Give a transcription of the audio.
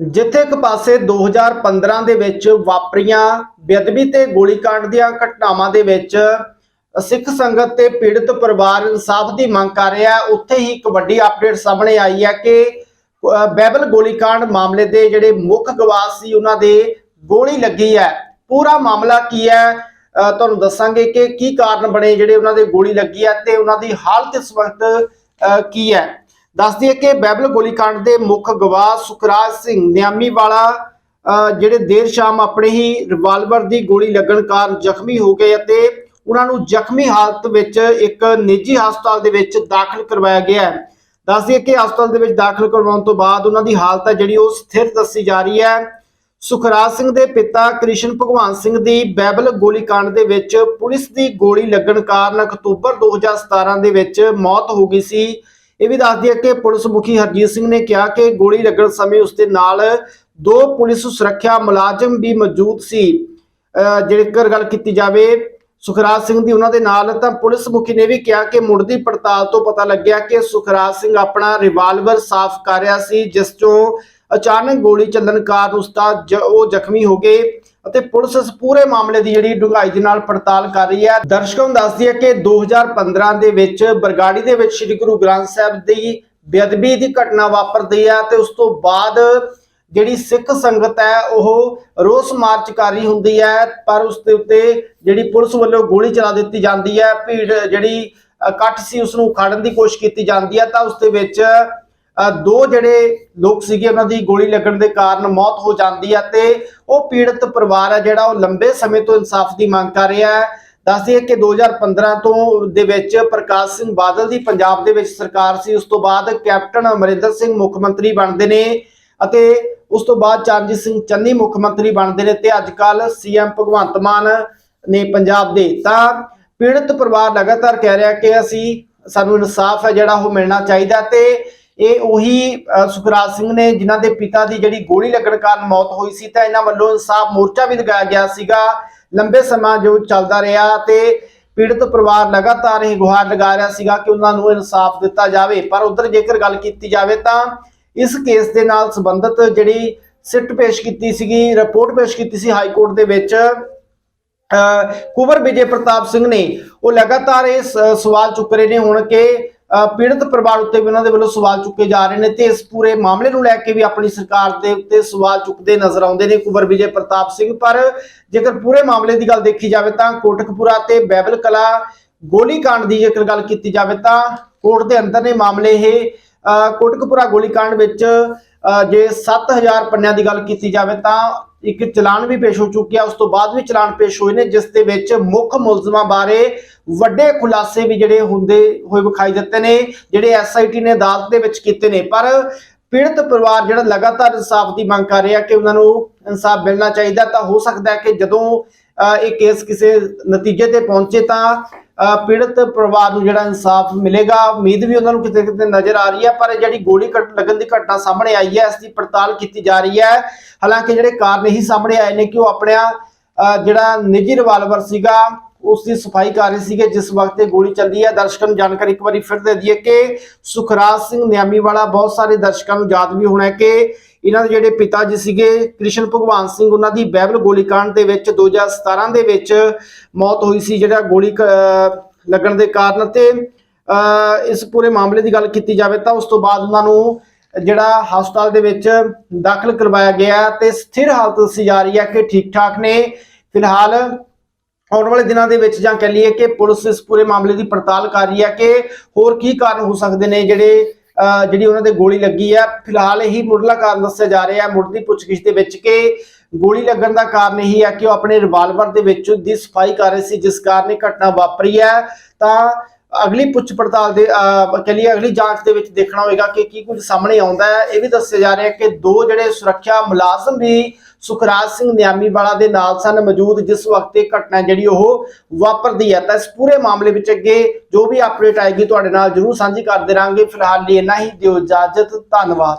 ਜਿੱਥੇ ਇੱਕ ਪਾਸੇ 2015 ਦੇ ਵਿੱਚ ਵਾਪਰੀਆਂ ਬੇਅਦਬੀ ਤੇ ਗੋਲੀकांड ਦੀਆਂ ਘਟਨਾਵਾਂ ਦੇ ਵਿੱਚ ਸਿੱਖ ਸੰਗਤ ਤੇ ਪੀੜਤ ਪਰਿਵਾਰ ਇਨਸਾਫ ਦੀ ਮੰਗ ਕਰ ਰਿਹਾ ਉੱਥੇ ਹੀ ਇੱਕ ਵੱਡੀ ਅਪਡੇਟ ਸਾਹਮਣੇ ਆਈ ਹੈ ਕਿ ਬੈਬਲ ਗੋਲੀकांड ਮਾਮਲੇ ਦੇ ਜਿਹੜੇ ਮੁੱਖ ਗਵਾਹ ਸੀ, ਉਹਨਾਂ ਦੇ ਗੋਲੀ ਲੱਗੀ ਹੈ। ਪੂਰਾ ਮਾਮਲਾ ਕੀ ਹੈ? ਤੁਹਾਨੂੰ ਦੱਸਾਂਗੇ ਕਿ ਕੀ ਕਾਰਨ ਬਣੇ ਜਿਹੜੇ ਉਹਨਾਂ ਦੇ ਗੋਲੀ ਲੱਗੀ ਹੈ ਤੇ ਉਹਨਾਂ ਦੀ ਹਾਲਤ ਇਸ ਵਕਤ ਕੀ ਹੈ। ਦੱਸ ਦਈਏ ਕਿ ਬੈਬਲ ਗੋਲੀकांड ਦੇ ਮੁੱਖ ਗਵਾਹ ਸੁਖਰਾਜ ਸਿੰਘ ਨਿਆਮੀ ਵਾਲਾ ਜਿਹੜੇ ਦੇਰ ਸ਼ਾਮ ਆਪਣੇ ਹੀ ਰਿਵਾਲਵਰ ਦੀ ਗੋਲੀ ਲੱਗਣ ਕਾਰਨ ਜ਼ਖਮੀ ਹੋ ਗਏ ਅਤੇ ਉਹਨਾਂ ਨੂੰ ਜ਼ਖਮੀ ਹਾਲਤ ਵਿੱਚ ਇੱਕ ਨਿੱਜੀ ਹਸਪਤਾਲ ਦੇ ਵਿੱਚ ਦਾਖਲ ਕਰਵਾਇਆ ਗਿਆ ਹੈ। ਦੱਸ ਦਈਏ ਕਿ ਹਸਪਤਾਲ ਦੇ ਵਿੱਚ ਦਾਖਲ ਕਰਵਾਉਣ ਤੋਂ ਬਾਅਦ ਉਹਨਾਂ ਦੀ ਹਾਲਤ ਹੈ ਜਿਹੜੀ ਉਹ ਸਥਿਰ ਦੱਸੀ ਜਾ ਰਹੀ ਹੈ। ਸੁਖਰਾਜ ਸਿੰਘ ਦੇ ਪਿਤਾ ਕ੍ਰਿਸ਼ਨ ਭਗਵਾਨ ਸਿੰਘ ਦੀ ਬੈਬਲ ਗੋਲੀकांड ਦੇ ਵਿੱਚ ਪੁਲਿਸ ਦੀ ਗੋਲੀ ਲੱਗਣ ਕਾਰਨ ਅਕਤੂਬਰ 2017 ਦੇ ਵਿੱਚ ਮੌਤ ਹੋ ਗਈ ਸੀ। ਇਹ ਵੀ ਦੱਸ ਦਈਏ ਕਿ ਪੁਲਿਸ ਮੁਖੀ ਹਰਜੀਤ ਸਿੰਘ ਨੇ ਕਿਹਾ ਕਿ ਗੋਲੀ ਲੱਗਣ ਸਮੇਂ ਉਸ ਦੇ ਨਾਲ ਦੋ ਪੁਲਿਸ ਸੁਰੱਖਿਆ ਮੁਲਾਜ਼ਮ ਵੀ ਮੌਜੂਦ ਸੀ। ਜੇਕਰ ਗੱਲ ਕੀਤੀ ਜਾਵੇ ਸੁਖਰਾਜ ਸਿੰਘ ਦੀ ਉਹਨਾਂ ਦੇ ਨਾਲ, ਤਾਂ ਪੁਲਿਸ ਮੁਖੀ ਨੇ ਵੀ ਕਿਹਾ ਕਿ ਮੁੱਢਲੀ ਪੜਤਾਲ ਤੋਂ ਪਤਾ ਲੱਗਿਆ ਕਿ ਸੁਖਰਾਜ ਸਿੰਘ ਆਪਣਾ ਰਿਵਾਲਵਰ ਸਾਫ਼ ਕਰ ਰਿਹਾ ਸੀ, ਜਿਸ ਤੋਂ ਅਚਾਨਕ ਗੋਲੀ ਚੱਲਣ ਕਾਰਨ ਉਸ ਦਾ ਜ- ਉਹ ਜ਼ਖਮੀ ਹੋ ਗਏ। ਅਤੇ ਪੁਲਿਸ ਇਸ ਪੂਰੇ ਮਾਮਲੇ ਦੀ ਜਿਹੜੀ ਡੂੰਘਾਈ ਦੇ ਨਾਲ ਪੜਤਾਲ ਕਰ ਰਹੀ ਹੈ। ਦਰਸ਼ਕਾਂ ਨੂੰ ਦੱਸਦੀ ਹੈ ਕਿ 2015 ਦੇ ਵਿੱਚ ਬਰਗਾੜੀ ਦੇ ਵਿੱਚ ਸ੍ਰੀ ਗੁਰੂ ਗ੍ਰੰਥ ਸਾਹਿਬ ਦੀ ਬੇਅਦਬੀ ਦੀ ਘਟਨਾ ਵਾਪਰਦੀ ਹੈ ਤੇ ਉਸ ਤੋਂ ਬਾਅਦ ਜਿਹੜੀ ਸਿੱਖ ਸੰਗਤ ਹੈ, ਉਹ ਰੋਸ ਮਾਰਚ ਕਰ ਰਹੀ ਹੁੰਦੀ ਹੈ, ਪਰ ਉਸ ਦੇ ਉੱਤੇ ਜਿਹੜੀ ਪੁਲਿਸ ਵੱਲੋਂ ਗੋਲੀ ਚਲਾ ਦਿੱਤੀ ਜਾਂਦੀ ਹੈ, ਭੀੜ ਜਿਹੜੀ ਇਕੱਠ ਸੀ ਉਸ ਨੂੰ ਖਾੜਨ ਦੀ ਕੋਸ਼ਿਸ਼ ਕੀਤੀ ਜਾਂਦੀ ਹੈ, ਤਾਂ ਉਸ ਦੇ ਵਿੱਚ ਦੋ ਜਿਹੜੇ ਲੋਕ ਸੀਗੇ ਉਹਨਾਂ ਦੀ ਗੋਲੀ ਲੱਗਣ ਦੇ ਕਾਰਨ ਮੌਤ ਹੋ ਜਾਂਦੀ ਹੈ ਤੇ ਉਹ ਪੀੜਤ ਪਰਿਵਾਰ ਹੈ ਜਿਹੜਾ ਉਹ ਲੰਬੇ ਸਮੇਂ ਤੋਂ ਇਨਸਾਫ ਦੀ ਮੰਗ ਕਰ ਰਿਹਾ ਹੈ। ਦੱਸਦੇ ਕਿ 2015 ਤੋਂ ਦੇ ਵਿੱਚ ਪ੍ਰਕਾਸ਼ ਸਿੰਘ ਬਾਦਲ ਦੀ ਪੰਜਾਬ ਦੇ ਵਿੱਚ ਸਰਕਾਰ ਸੀ, ਉਸ ਤੋਂ ਬਾਅਦ ਕੈਪਟਨ ਅਮਰਿੰਦਰ ਸਿੰਘ ਮੁੱਖ ਮੰਤਰੀ ਬਣਦੇ ਨੇ ਅਤੇ ਉਸ ਤੋਂ ਬਾਅਦ ਚਰਨਜੀਤ ਸਿੰਘ ਚੰਨੀ ਮੁੱਖ ਮੰਤਰੀ ਬਣਦੇ ਨੇ ਤੇ ਅੱਜ ਕੱਲ ਸੀਐਮ ਭਗਵੰਤ ਮਾਨ ਨੇ ਪੰਜਾਬ ਦੇ। ਤਾਂ ਪੀੜਤ ਪਰਿਵਾਰ ਲਗਾਤਾਰ ਕਹਿ ਰਿਹਾ ਕਿ ਅਸੀਂ, ਸਾਨੂੰ ਇਨਸਾਫ ਹੈ ਜਿਹੜਾ ਉਹ ਮਿਲਣਾ ਚਾਹੀਦਾ ਤੇ ਇਹ ਉਹੀ ਸੁਖਰਾਜ ਸਿੰਘ ਨੇ ਜਿਨ੍ਹਾਂ ਦੇ ਪਿਤਾ ਦੀ ਜਿਹੜੀ ਗੋਲੀ ਲੱਗਣ ਕਾਰਨ ਮੌਤ ਹੋਈ ਸੀ ਤਾਂ ਇਹਨਾਂ ਵੱਲੋਂ ਇਨਸਾਫ ਮੋਰਚਾ ਵੀ ਲਗਾਇਆ ਗਿਆ ਸੀਗਾ। ਲੰਬੇ ਸਮਾਂ ਜੋ ਚੱਲਦਾ ਰਿਹਾ ਤੇ ਪੀੜਤ ਪਰਿਵਾਰ ਲਗਾਤਾਰ ਇਹ ਗੁਹਾਰ ਲਗਾ ਰਿਹਾ ਸੀਗਾ ਕਿ ਉਹਨਾਂ ਨੂੰ ਇਨਸਾਫ ਦਿੱਤਾ ਜਾਵੇ। ਪਰ ਉਧਰ ਜੇਕਰ ਗੱਲ ਕੀਤੀ ਜਾਵੇ ਤਾਂ ਇਸ ਕੇਸ ਦੇ ਨਾਲ ਸੰਬੰਧਿਤ ਜਿਹੜੀ ਸਿੱਟ ਪੇਸ਼ ਕੀਤੀ ਸੀਗੀ, ਰਿਪੋਰਟ ਪੇਸ਼ ਕੀਤੀ ਸੀ ਹਾਈ ਕੋਰਟ ਦੇ ਵਿੱਚ, ਅਹ, ਕੁੰਵਰ ਵਿਜੇ ਪ੍ਰਤਾਪ ਸਿੰਘ ਨੇ। ਉਹ ਲਗਾਤਾਰ ਇਹ ਸ- ਸਵਾਲ ਚੁੱਕ ਰਹੇ ਨੇ ਹੁਣ ਕਿ ਪੀੜਤ ਪਰਿਵਾਰ ਉੱਤੇ ਵੀ ਉਹਨਾਂ ਦੇ ਵੱਲੋਂ ਸਵਾਲ ਚੁੱਕੇ ਜਾ ਰਹੇ ਨੇ ਤੇ ਇਸ ਪੂਰੇ ਮਾਮਲੇ ਨੂੰ ਲੈ ਕੇ ਵੀ ਆਪਣੀ ਸਰਕਾਰ ਦੇ ਉੱਤੇ ਸਵਾਲ ਚੁੱਕਦੇ ਨਜ਼ਰ ਆਉਂਦੇ ਨੇ ਕੁਵਰ ਵਿਜੇ ਪ੍ਰਤਾਪ ਸਿੰਘ। ਪਰ ਜੇਕਰ ਪੂਰੇ ਮਾਮਲੇ ਦੀ ਗੱਲ ਦੇਖੀ ਜਾਵੇ ਤਾਂ ਕੋਟਕਪੂਰਾ ਤੇ ਬੈਬਲ ਕਲਾ ਗੋਲੀकांड ਦੀ ਜੇਕਰ ਗੱਲ ਕੀਤੀ ਜਾਵੇ ਤਾਂ ਕੋਰਟ ਦੇ ਅੰਦਰ ਨੇ ਮਾਮਲੇ ਇਹ ਕੋਟਕਪੂਰਾ ਗੋਲੀकांड ਵਿੱਚ ਜੇ 7000 ਪੰਨਿਆਂ ਦੀ ਗੱਲ ਕੀਤੀ ਜਾਵੇ ਤਾਂ ਇੱਕ ਚਲਾਨ ਵੀ ਪੇਸ਼ ਹੋ ਚੁੱਕਿਆ, ਉਸ ਤੋਂ ਬਾਅਦ ਵੀ ਚਲਾਨ ਪੇਸ਼ ਹੋਏ ਨੇ, ਜਿਸ ਦੇ ਵਿੱਚ ਮੁੱਖ ਮੁਲਜ਼ਮਾਂ ਬਾਰੇ ਵੱਡੇ ਖੁਲਾਸੇ ਵੀ ਜਿਹੜੇ ਹੁੰਦੇ ਹੋਏ ਵਿਖਾਈ ਦਿੱਤੇ ਨੇ, ਜਿਹੜੇ ਐਸਆਈਟੀ ਨੇ ਅਦਾਲਤ ਦੇ ਵਿੱਚ ਕੀਤੇ ਨੇ। ਪਰ ਪੀੜਤ ਪਰਿਵਾਰ ਜਿਹੜਾ ਲਗਾਤਾਰ ਇਨਸਾਫ ਦੀ ਮੰਗ ਕਰ ਰਿਹਾ ਕਿ ਉਹਨਾਂ ਨੂੰ ਇਨਸਾਫ ਮਿਲਣਾ ਚਾਹੀਦਾ, ਤਾਂ ਹੋ ਸਕਦਾ ਹੈ ਕਿ ਜਦੋਂ ਇਹ ਕੇਸ ਕਿਸੇ ਨਤੀਜੇ ਤੇ ਪਹੁੰਚੇ ਤਾਂ ਪੀੜਤ ਪਰਿਵਾਰ ਨੂੰ ਜਿਹੜਾ ਇਨਸਾਫ ਮਿਲੇਗਾ ਉਮੀਦ ਵੀ ਉਹਨਾਂ ਨੂੰ ਕਿਤੇ ਕਿਤੇ ਨਜ਼ਰ ਆ ਰਹੀ ਹੈ ਪਰ ਇਹ ਜਿਹੜੀ ਗੋਲੀ ਕੱਟ ਲੱਗਣ ਦੀ ਘਟਨਾ ਸਾਹਮਣੇ ਆਈ ਹੈ ਇਸ ਦੀ ਪੜਤਾਲ ਕੀਤੀ ਜਾ ਰਹੀ ਹੈ। ਹਾਲਾਂਕਿ ਜਿਹੜੇ ਕਾਰਨ ਇਹੀ ਸਾਹਮਣੇ ਆਏ ਨੇ ਕਿ ਉਹ ਆਪਣਾ ਅਹ, ਜਿਹੜਾ ਨਿੱਜੀ ਰਿਵਾਲਵਰ ਸੀਗਾ ਉਸ ਦੀ ਸਫ਼ਾਈ ਕਰ ਰਹੇ ਸੀਗੇ ਜਿਸ ਵਕਤ ਇਹ ਗੋਲੀ ਚੱਲਦੀ ਹੈ। ਦਰਸ਼ਕਾਂ ਨੂੰ ਜਾਣਕਾਰੀ ਇੱਕ ਵਾਰੀ ਫਿਰ ਦੇ ਦਈਏ ਕਿ ਸੁਖਰਾਜ ਸਿੰਘ ਨਿਆਮੀ ਵਾਲਾ ਬਹੁਤ ਸਾਰੇ ਦਰਸ਼ਕਾਂ ਨੂੰ ਯਾਦ ਵੀ ਹੋਣਾ ਕਿ ਇਹਨਾਂ ਦੇ ਜਿਹੜੇ ਪਿਤਾ ਜੀ ਸੀਗੇ, ਕ੍ਰਿਸ਼ਨ ਭਗਵਾਨ ਸਿੰਘ, ਉਹਨਾਂ ਦੀ ਬਹਿਬਲ ਗੋਲੀकांड ਦੇ ਵਿੱਚ 2017 ਦੇ ਵਿੱਚ ਮੌਤ ਹੋਈ ਸੀ, ਜਿਹੜਾ ਗੋਲੀ ਲੱਗਣ ਦੇ ਕਾਰਨ ਤੇ ਇਸ ਪੂਰੇ ਮਾਮਲੇ ਦੀ ਗੱਲ ਕੀਤੀ ਜਾਵੇ ਤਾਂ ਉਸ ਤੋਂ ਬਾਅਦ ਉਹਨਾਂ ਨੂੰ ਜਿਹੜਾ ਹਸਪਤਾਲ ਦੇ ਵਿੱਚ ਦਾਖਲ ਕਰਵਾਇਆ ਗਿਆ ਤੇ ਸਥਿਰ ਹਾਲਤ ਦੱਸੀ ਜਾ ਰਹੀ ਹੈ ਕਿ ਠੀਕ ਠਾਕ ਨੇ। ਫਿਲਹਾਲ ਆਉਣ ਵਾਲੇ ਦਿਨਾਂ ਦੇ ਵਿੱਚ ਜਾਂ ਕਹਿ ਲਈਏ ਕਿ ਪੁਲਿਸ ਇਸ ਪੂਰੇ ਮਾਮਲੇ ਦੀ ਪੜਤਾਲ ਕਰ ਰਹੀ ਹੈ ਕਿ ਹੋਰ ਕੀ ਕਾਰਨ ਹੋ ਸਕਦੇ ਨੇ ਜਿਹੜੇ ਜਿਹੜੀ ਉਹਨਾਂ ਦੇ ਗੋਲੀ ਲੱਗੀ ਹੈ ਫਿਲਹਾਲ ਇਹੀ ਮੁੱਢਲਾ ਕਾਰਨ ਦੱਸਿਆ ਜਾ ਰਿਹਾ ਹੈ ਮੁੱਢਲੀ ਪੁੱਛਗਿੱਛ ਦੇ ਵਿੱਚ ਕਿ ਗੋਲੀ ਲੱਗਣ ਦਾ ਕਾਰਨ ਇਹੀ ਹੈ ਕਿ ਉਹ ਆਪਣੇ ਰਿਵਾਲਵਰ ਦੇ ਵਿੱਚ ਦੀ ਸਫ਼ਾਈ ਕਰ ਰਹੇ ਸੀ, ਜਿਸ ਕਾਰਨ ਇਹ ਘਟਨਾ ਵਾਪਰੀ ਹੈ ਤਾਂ ਅਗਲੀ ਪੁੱਛ ਪੜਤਾਲ ਦੇ ਅਹ, ਅਗਲੀ ਜਾਂਚ ਦੇ ਵਿੱਚ ਦੇਖਣਾ ਹੋਵੇਗਾ ਕਿ ਕੀ ਕੁਝ ਸਾਹਮਣੇ ਆਉਂਦਾ ਹੈ। ਇਹ ਵੀ ਦੱਸਿਆ ਜਾ ਰਿਹਾ ਕਿ ਦੋ ਜਿਹੜੇ ਸੁਰੱਖਿਆ ਮੁਲਾਜ਼ਮ ਵੀ ਸੁਖਰਾਜ ਸਿੰਘ ਨਿਆਮੀ ਵਾਲਾ ਦੇ ਨਾਲ ਸਨ ਮੌਜੂਦ ਜਿਸ ਵਕਤ ਇਹ ਘਟਨਾ ਜਿਹੜੀ ਉਹ ਵਾਪਰਦੀ ਹੈ। ਤਾਂ ਇਸ ਪੂਰੇ ਮਾਮਲੇ ਵਿੱਚ ਅੱਗੇ ਜੋ ਵੀ ਅਪਡੇਟ ਆਏਗੀ ਤੁਹਾਡੇ ਨਾਲ ਜਰੂਰ ਸਾਂਝੀ ਕਰਦੇ ਰਹਾਂਗੇ। ਫਿਲਹਾਲ ਲਈ ਇੰਨਾ ਹੀ ਦਿਓ ਇਜਾਜ਼ਤ ਧੰਨਵਾਦ।